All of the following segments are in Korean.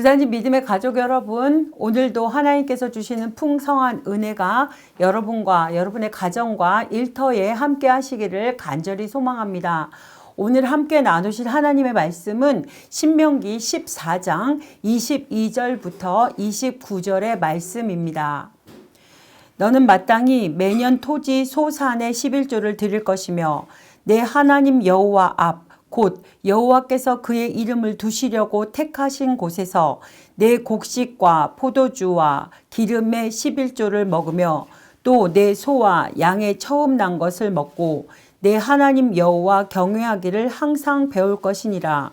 부산집 믿음의 가족 여러분, 오늘도 하나님께서 주시는 풍성한 은혜가 여러분과 여러분의 가정과 일터에 함께 하시기를 간절히 소망합니다. 오늘 함께 나누실 하나님의 말씀은 신명기 14장 22절부터 29절의 말씀입니다. 너는 마땅히 매년 토지 소산의 11조를 드릴 것이며 내 하나님 여호와 앞 곧 여호와께서 그의 이름을 두시려고 택하신 곳에서 내 곡식과 포도주와 기름의 11조를 먹으며 또 내 소와 양의 처음 난 것을 먹고 내 하나님 여호와 경외하기를 항상 배울 것이니라.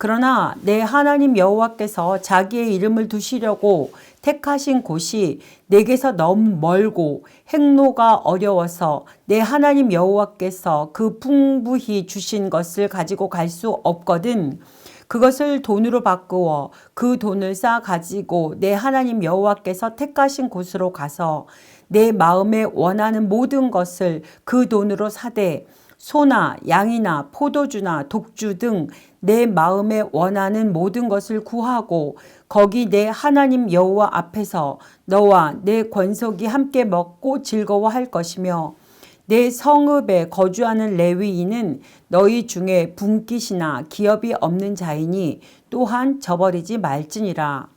그러나 내 하나님 여호와께서 자기의 이름을 두시려고 택하신 곳이 내게서 너무 멀고 행로가 어려워서 내 하나님 여호와께서 그 풍부히 주신 것을 가지고 갈 수 없거든. 그것을 돈으로 바꾸어 그 돈을 쌓아 가지고 내 하나님 여호와께서 택하신 곳으로 가서 내 마음에 원하는 모든 것을 그 돈으로 사되 소나 양이나 포도주나 독주 등 내 마음에 원하는 모든 것을 구하고 거기 내 하나님 여호와 앞에서 너와 내 권속이 함께 먹고 즐거워할 것이며 내 성읍에 거주하는 레위인은 너희 중에 분깃이나 기업이 없는 자이니 또한 저버리지 말지니라.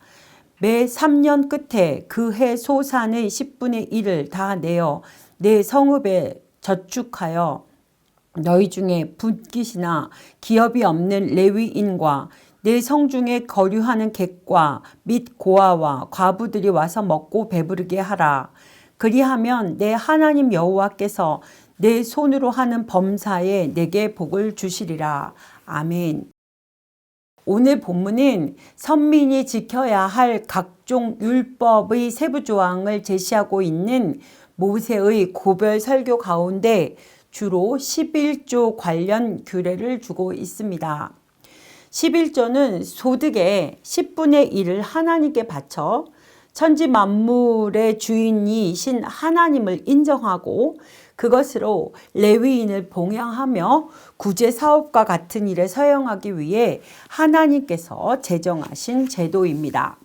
매 3년 끝에 그 해 소산의 10분의 1을 다 내어 내 성읍에 저축하여 너희 중에 분깃이나 기업이 없는 레위인과 내 성중에 거류하는 객과 및 고아와 과부들이 와서 먹고 배부르게 하라. 그리하면 내 하나님 여호와께서 내 손으로 하는 범사에 내게 복을 주시리라. 아멘. 오늘 본문은 선민이 지켜야 할 각종 율법의 세부 조항을 제시하고 있는 모세의 고별 설교 가운데 주로 11조 관련 규례를 주고 있습니다. 11조는 소득의 10분의 1을 하나님께 바쳐 천지 만물의 주인이신 하나님을 인정하고 그것으로 레위인을 봉양하며 구제 사업과 같은 일에 사용하기 위해 하나님께서 제정하신 제도입니다.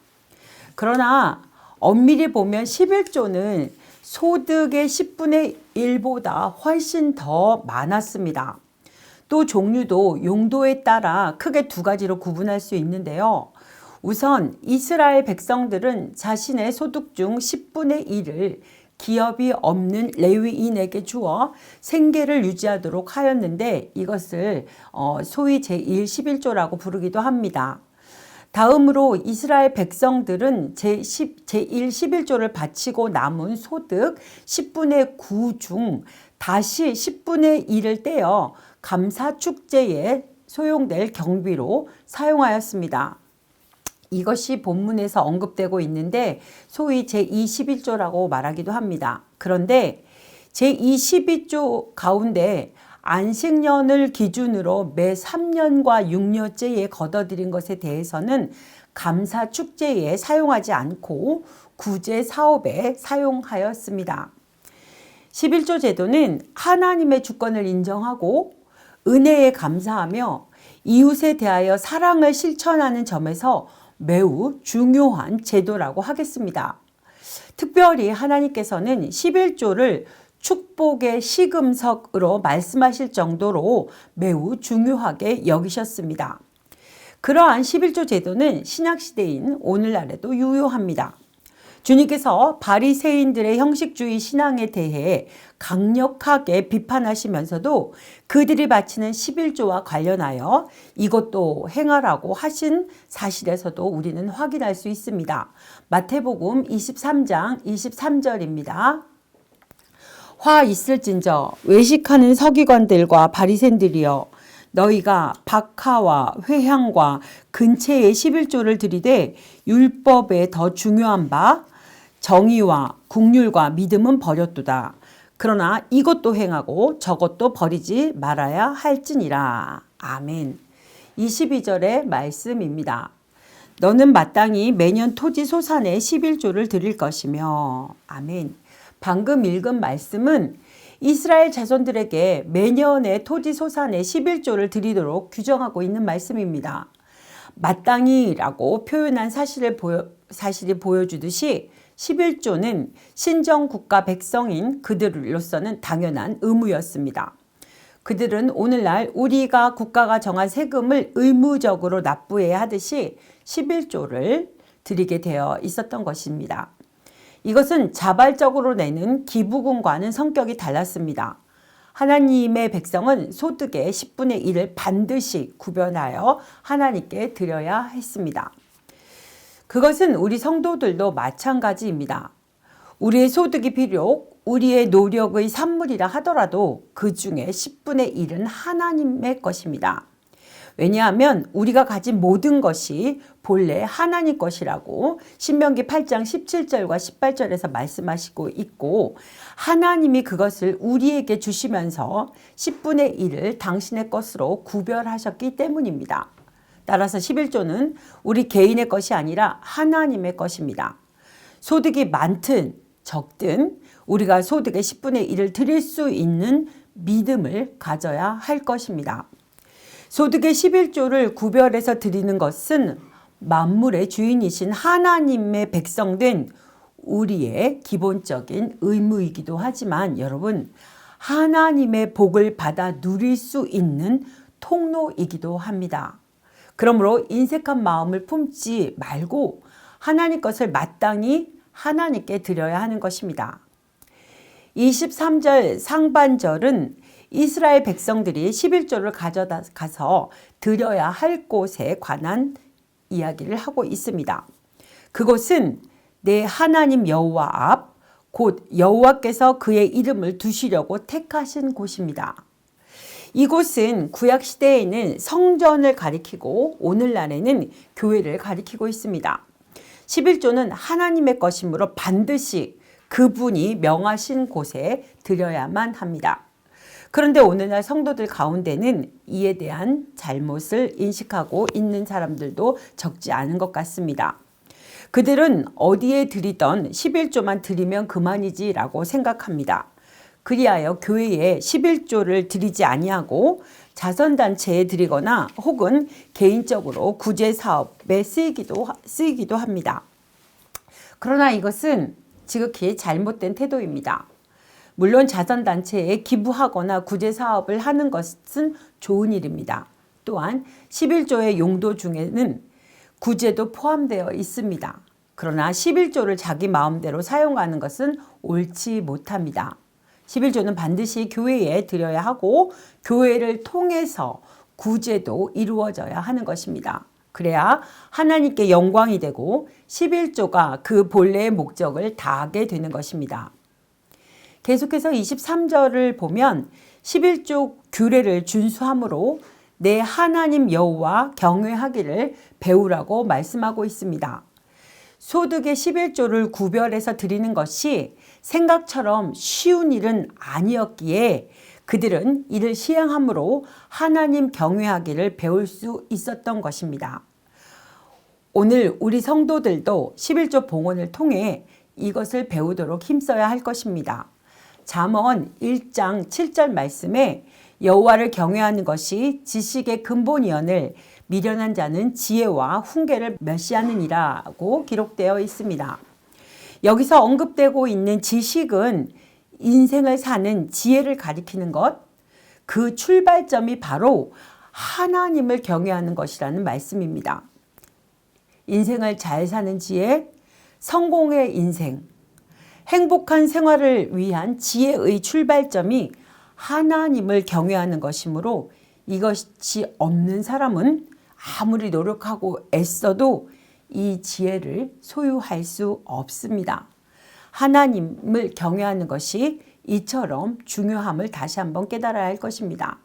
그러나 엄밀히 보면 11조는 소득의 10분의 1보다 훨씬 더 많았습니다. 또 종류도 용도에 따라 크게 두 가지로 구분할 수 있는데요. 우선 이스라엘 백성들은 자신의 소득 중 10분의 1을 기업이 없는 레위인에게 주어 생계를 유지하도록 하였는데 이것을 어, 소위 제1 11조라고 부르기도 합니다. 다음으로 이스라엘 백성들은 제10, 제1 11조를 바치고 남은 소득 10분의 9 중 다시 10분의 1을 떼어 감사 축제에 소용될 경비로 사용하였습니다. 이것이 본문에서 언급되고 있는데 소위 제21조라고 말하기도 합니다. 그런데 제22조 가운데 안식년을 기준으로 매 3년과 6년째에 걷어들인 것에 대해서는 감사 축제에 사용하지 않고 구제 사업에 사용하였습니다. 11조 제도는 하나님의 주권을 인정하고 은혜에 감사하며 이웃에 대하여 사랑을 실천하는 점에서 매우 중요한 제도라고 하겠습니다. 특별히 하나님께서는 11조를 축복의 시금석으로 말씀하실 정도로 매우 중요하게 여기셨습니다. 그러한 11조 제도는 신약시대인 오늘날에도 유효합니다. 주님께서 바리새인들의 형식주의 신앙에 대해 강력하게 비판하시면서도 그들이 바치는 11조와 관련하여 이것도 행하라고 하신 사실에서도 우리는 확인할 수 있습니다. 마태복음 23장 23절입니다. 화 있을진저 외식하는 서기관들과 바리새인들이여 너희가 박하와 회향과 근체의 11조를 들이되 율법에 더 중요한 바 정의와 국률과 믿음은 버렸도다. 그러나 이것도 행하고 저것도 버리지 말아야 할지니라. 아멘. 22절의 말씀입니다. 너는 마땅히 매년 토지 소산의 11조를 드릴 것이며 아멘. 방금 읽은 말씀은 이스라엘 자손들에게 매년의 토지 소산의 11조를 드리도록 규정하고 있는 말씀입니다. 마땅히라고 표현한 사실을 보여, 사실이 보여주듯이 11조는 신정 국가 백성인 그들로서는 당연한 의무였습니다. 그들은 오늘날 우리가 국가가 정한 세금을 의무적으로 납부해야 하듯이 11조를 드리게 되어 있었던 것입니다. 이것은 자발적으로 내는 기부금과는 성격이 달랐습니다. 하나님의 백성은 소득의 10분의 1을 반드시 구별하여 하나님께 드려야 했습니다. 그것은 우리 성도들도 마찬가지입니다. 우리의 소득이 비록 우리의 노력의 산물이라 하더라도 그 중에 10분의 1은 하나님의 것입니다. 왜냐하면 우리가 가진 모든 것이 본래 하나님 것이라고 신명기 8장 17절과 18절에서 말씀하시고 있고 하나님이 그것을 우리에게 주시면서 10분의 1을 당신의 것으로 구별하셨기 때문입니다. 따라서 11조는 우리 개인의 것이 아니라 하나님의 것입니다. 소득이 많든 적든 우리가 소득의 10분의 1을 드릴 수 있는 믿음을 가져야 할 것입니다. 소득의 11조를 구별해서 드리는 것은 만물의 주인이신 하나님의 백성된 우리의 기본적인 의무이기도 하지만 여러분 하나님의 복을 받아 누릴 수 있는 통로이기도 합니다. 그러므로 인색한 마음을 품지 말고 하나님 것을 마땅히 하나님께 드려야 하는 것입니다. 23절 상반절은 이스라엘 백성들이 11조를 가져다 가서 드려야 할 곳에 관한 이야기를 하고 있습니다. 그곳은 내 하나님 여호와 앞 곧 여호와께서 그의 이름을 두시려고 택하신 곳입니다. 이곳은 구약 시대에는 성전을 가리키고 오늘날에는 교회를 가리키고 있습니다. 11조는 하나님의 것이므로 반드시 그분이 명하신 곳에 드려야만 합니다. 그런데 오늘날 성도들 가운데는 이에 대한 잘못을 인식하고 있는 사람들도 적지 않은 것 같습니다. 그들은 어디에 드리던 11조만 드리면 그만이지라고 생각합니다. 그리하여 교회에 11조를 드리지 아니하고 자선단체에 드리거나 혹은 개인적으로 구제사업에 쓰이기도, 쓰이기도 합니다. 그러나 이것은 지극히 잘못된 태도입니다. 물론 자선단체에 기부하거나 구제사업을 하는 것은 좋은 일입니다. 또한 11조의 용도 중에는 구제도 포함되어 있습니다. 그러나 11조를 자기 마음대로 사용하는 것은 옳지 못합니다. 11조는 반드시 교회에 드려야 하고 교회를 통해서 구제도 이루어져야 하는 것입니다. 그래야 하나님께 영광이 되고 11조가 그 본래의 목적을 다하게 되는 것입니다. 계속해서 23절을 보면 11조 규례를 준수함으로 내 하나님 여호와 경외하기를 배우라고 말씀하고 있습니다. 소득의 11조를 구별해서 드리는 것이 생각처럼 쉬운 일은 아니었기에 그들은 이를 시행함으로 하나님 경외하기를 배울 수 있었던 것입니다. 오늘 우리 성도들도 11조 봉헌을 통해 이것을 배우도록 힘써야 할 것입니다. 잠언 1장 7절 말씀에 여호와를 경외하는 것이 지식의 근본이언을 미련한 자는 지혜와 훈계를 멸시하느니라고 기록되어 있습니다. 여기서 언급되고 있는 지식은 인생을 사는 지혜를 가리키는 것, 그 출발점이 바로 하나님을 경외하는 것이라는 말씀입니다. 인생을 잘 사는 지혜, 성공의 인생, 행복한 생활을 위한 지혜의 출발점이 하나님을 경외하는 것이므로 이것이 없는 사람은 아무리 노력하고 애써도 이 지혜를 소유할 수 없습니다. 하나님을 경외하는 것이 이처럼 중요함을 다시 한번 깨달아야 할 것입니다.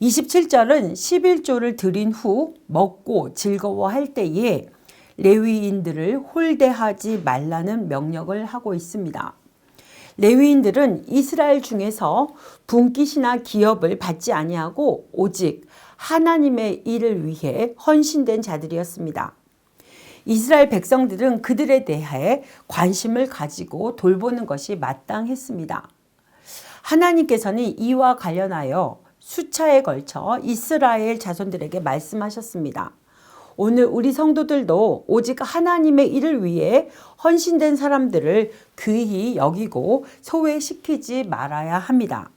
27절은 11조를 드린 후 먹고 즐거워할 때에 레위인들을 홀대하지 말라는 명령을 하고 있습니다. 레위인들은 이스라엘 중에서 분깃이나 기업을 받지 아니하고 오직 하나님의 일을 위해 헌신된 자들이었습니다. 이스라엘 백성들은 그들에 대해 관심을 가지고 돌보는 것이 마땅했습니다. 하나님께서는 이와 관련하여 수차에 걸쳐 이스라엘 자손들에게 말씀하셨습니다. 오늘 우리 성도들도 오직 하나님의 일을 위해 헌신된 사람들을 귀히 여기고 소외시키지 말아야 합니다.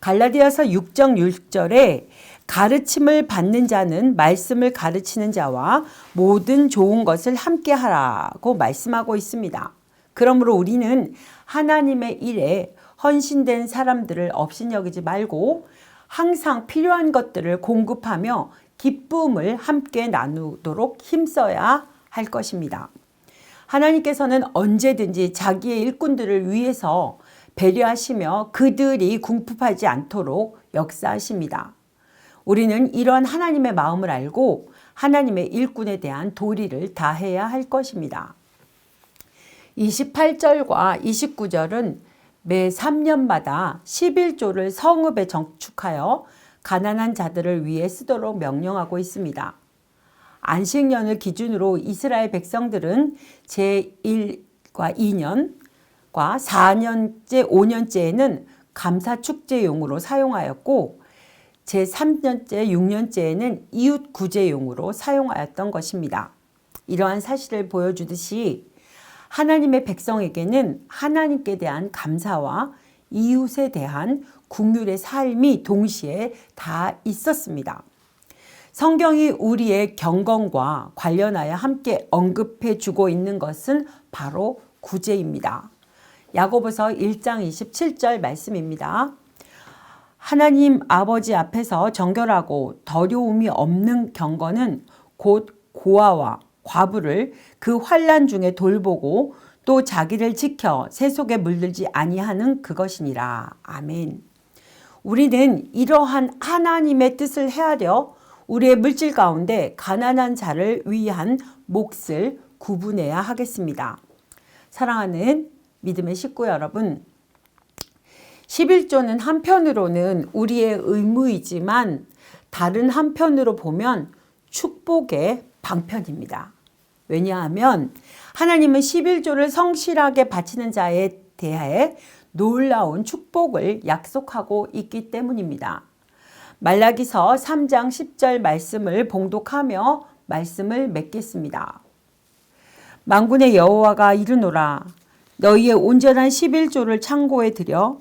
갈라디아서 6장 6절에 가르침을 받는 자는 말씀을 가르치는 자와 모든 좋은 것을 함께 하라고 말씀하고 있습니다. 그러므로 우리는 하나님의 일에 헌신된 사람들을 업신여기지 말고 항상 필요한 것들을 공급하며 기쁨을 함께 나누도록 힘써야 할 것입니다. 하나님께서는 언제든지 자기의 일꾼들을 위해서 배려하시며 그들이 궁핍하지 않도록 역사하십니다. 우리는 이러한 하나님의 마음을 알고 하나님의 일꾼에 대한 도리를 다해야 할 것입니다. 28절과 29절은 매 3년마다 11조를 성읍에 정축하여 가난한 자들을 위해 쓰도록 명령하고 있습니다. 안식년을 기준으로 이스라엘 백성들은 제1과 2년과 4년째, 5년째에는 감사 축제용으로 사용하였고 제3년째, 6년째에는 이웃 구제용으로 사용하였던 것입니다. 이러한 사실을 보여주듯이 하나님의 백성에게는 하나님께 대한 감사와 이웃에 대한 국률의 삶이 동시에 다 있었습니다. 성경이 우리의 경건과 관련하여 함께 언급해 주고 있는 것은 바로 구제입니다. 야고보서 1장 27절 말씀입니다. 하나님 아버지 앞에서 정결하고 더러움이 없는 경건은 곧 고아와 과부를 그 환란 중에 돌보고 또 자기를 지켜 세속에 물들지 아니하는 그것이니라. 아멘. 우리는 이러한 하나님의 뜻을 헤아려 우리의 물질 가운데 가난한 자를 위한 몫을 구분해야 하겠습니다. 사랑하는 믿음의 식구 여러분, 11조는 한편으로는 우리의 의무이지만 다른 한편으로 보면 축복의 방편입니다. 왜냐하면 하나님은 11조를 성실하게 바치는 자에 대해 놀라운 축복을 약속하고 있기 때문입니다. 말라기서 3장 10절 말씀을 봉독하며 말씀을 맺겠습니다. 망군의 여호와가 이르노라 너희의 온전한 11조를 창고에 들여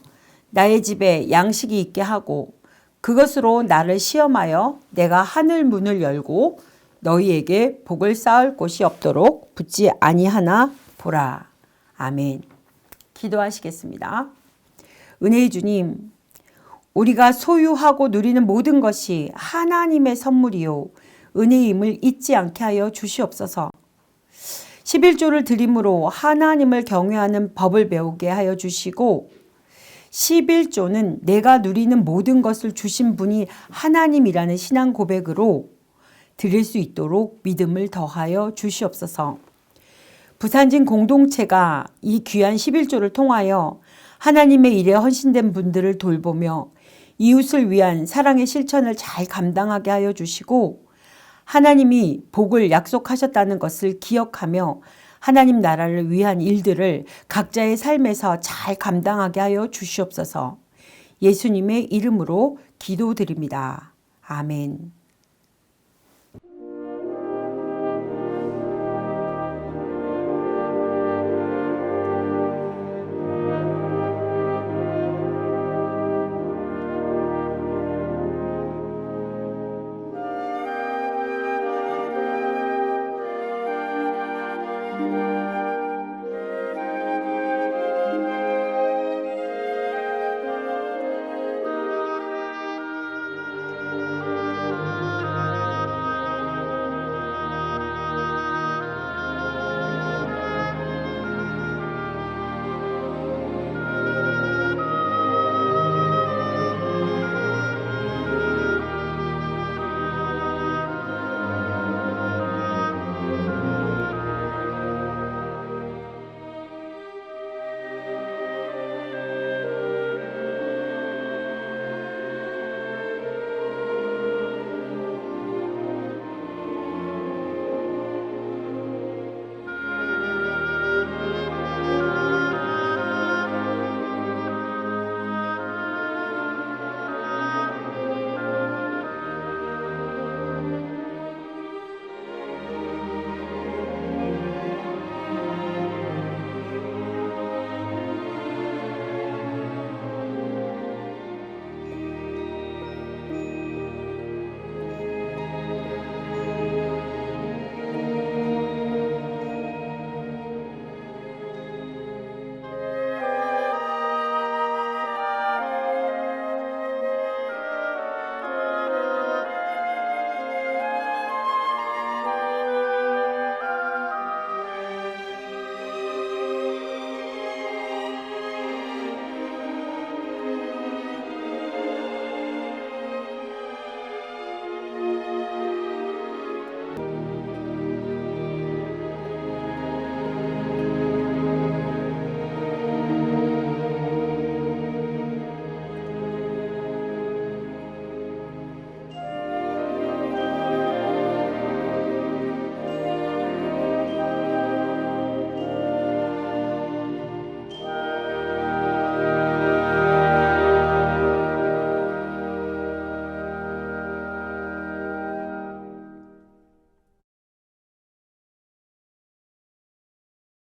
나의 집에 양식이 있게 하고 그것으로 나를 시험하여 내가 하늘 문을 열고 너희에게 복을 쌓을 곳이 없도록 붙지 아니하나 보라. 아멘. 기도하시겠습니다. 은혜의 주님, 우리가 소유하고 누리는 모든 것이 하나님의 선물이요. 은혜임을 잊지 않게 하여 주시옵소서. 11조를 드림으로 하나님을 경외하는 법을 배우게 하여 주시고 11조는 내가 누리는 모든 것을 주신 분이 하나님이라는 신앙 고백으로 드릴 수 있도록 믿음을 더하여 주시옵소서. 부산진 공동체가 이 귀한 11조를 통하여 하나님의 일에 헌신된 분들을 돌보며 이웃을 위한 사랑의 실천을 잘 감당하게 하여 주시고 하나님이 복을 약속하셨다는 것을 기억하며 하나님 나라를 위한 일들을 각자의 삶에서 잘 감당하게 하여 주시옵소서 예수님의 이름으로 기도드립니다. 아멘.